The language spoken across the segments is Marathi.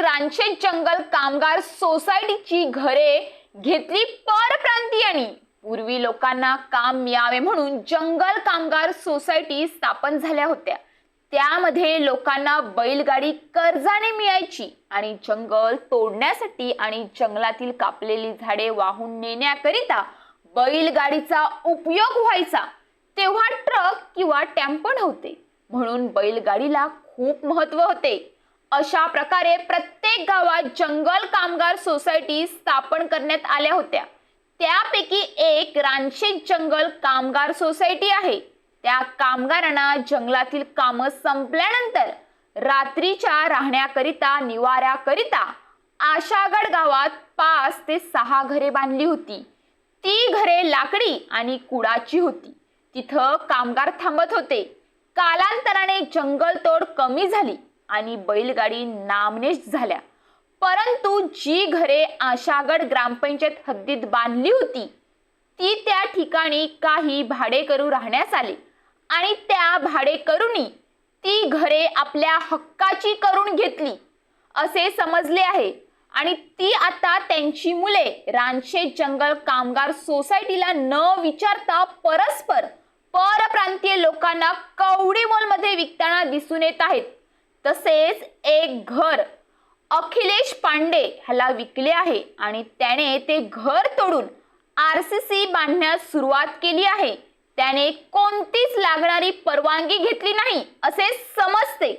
रानशेत जंगल कामगार सोसायटीची घरे घेतली परप्रांतीयांनी. पूर्वी लोकांना काम मिळावे म्हणून जंगल कामगार सोसायटी स्थापन झाल्या होत्या. त्यामध्ये लोकांना बैलगाडी कर्जाने मिळायची आणि जंगल तोडण्यासाठी आणि जंगलातील कापलेली झाडे वाहून नेण्याकरिता बैलगाडीचा उपयोग व्हायचा. तेव्हा ट्रक किंवा टॅम्पो नव्हते. म्हणून बैलगाडीला खूप महत्त्व होते. अशा प्रकारे प्रत्येक गावात जंगल कामगार सोसायटी स्थापन करण्यात आल्या होत्या. त्यापैकी एक रानशेत जंगल कामगार सोसायटी आहे. त्या कामगारांना जंगलातील कामं संपल्यानंतर रात्रीच्या राहण्याकरिता निवाऱ्याकरिता आशागड गावात पाच ते सहा घरे बांधली होती. ती घरे लाकडी आणि कुडाची होती. तिथं कामगार थांबत होते. कालांतराने जंगलतोड कमी झाली आणि बैलगाडी नामनेश झाल्या. परंतु जी घरे आशागड ग्रामपंचायत हद्दीत बांधली होती ती त्या ठिकाणी काही भाडेकरू राहण्यास आले आणि त्या भाडेकरूंनी ती घरे आपल्या हक्काची करून घेतली असे समजले आहे आणि ती आता त्यांची मुले रानशेत जंगल कामगार सोसायटीला न विचारता परस्पर लोकांना कवडी मॉलमध्ये विकताना दिसून येत आहेत. तसेच एक घर अखिलेश पांडे ह्याला विकले आहे आणि त्याने ते घर तोडून आर सी सी बांधण्यास सुरुवात केली आहे. त्याने कोणतीच लागणारी परवानगी घेतली नाही असे समजते.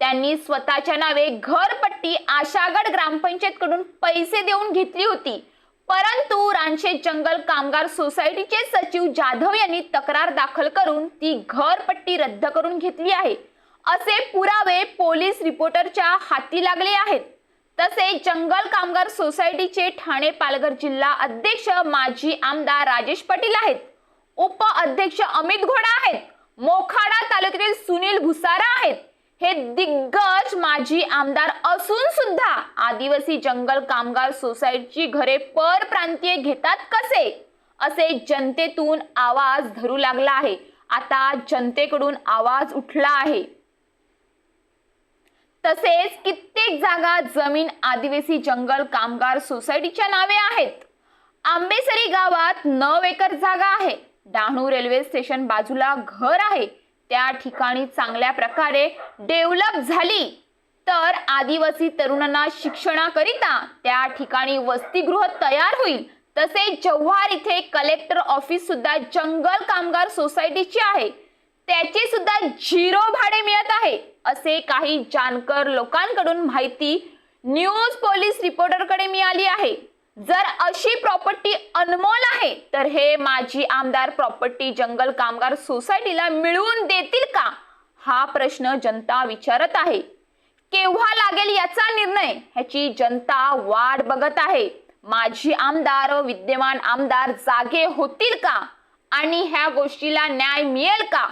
त्यांनी स्वतःच्या नावे घरपट्टी आशागड ग्रामपंचायतकडून पैसे देऊन घेतली होती. परंतु रानशेत जंगल कामगार सोसायटीचे सचिव जाधव यांनी तक्रार दाखल करून ती घरपट्टी रद्द करून घेतली आहे. असे पुरावे पोलीस रिपोर्टरच्या हाती लागले आहेत. तसे जंगल कामगार सोसायटीचे ठाणे पालघर जिल्हा अध्यक्ष माजी आमदार राजेश पाटील आहेत. उप अध्यक्ष अमित घोडा आहेत. मोखाडा तालुक्यातील सुनील भुसारा आहेत. हे दिग्गज माजी आमदार असून सुद्धा आदिवासी जंगल कामगार सोसायटीची घरे परप्रांतीय घेतात कसे? असे जनतेतून आवाज धरू लागला आहे. आता जनतेकडून आवाज उठला आहे. तसेच कित्येक जागा जमीन आदिवासी जंगल कामगार सोसायटीच्या नावे आहेत. आंबेसरी गावात नऊ एकर जागा आहे. डहाणू रेल्वे स्टेशन बाजूला घर आहे. त्या ठिकाणी चांगल्या प्रकारे डेव्हलप झाली तर आदिवासी तरुणांना शिक्षणाकरिता त्या ठिकाणी वसतिगृह तयार होईल. तसेच जव्हार इथे कलेक्टर ऑफिस सुद्धा जंगल कामगार सोसायटीची आहे. त्याचे सुद्धा झिरो भाडे मिळत आहे असे काही जानकर लोकांकडून माहिती न्यूज पोलीस रिपोर्टरकडे मिळाली आहे. जर अशी प्रॉपर्टी अनमोल आहे तर हे माजी आमदार प्रॉपर्टी जंगल कामगार सोसायटीला मिळवून देतील का? हा प्रश्न जनता विचारत आहे. केव्हा लागेल याचा निर्णय? ह्याची जनता वाट बघत आहे. माजी आमदार व विद्यमान आमदार जागे होतील का? आणि ह्या गोष्टीला न्याय मिळेल का?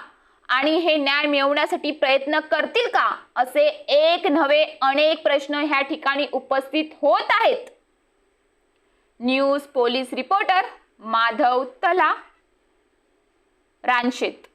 आणि हे न्याय मिळवण्यासाठी प्रयत्न करतील का? असे एक नव्हे अनेक प्रश्न ह्या ठिकाणी उपस्थित होत आहेत. न्यूज पोलीस रिपोर्टर माधव तला. रानशेत.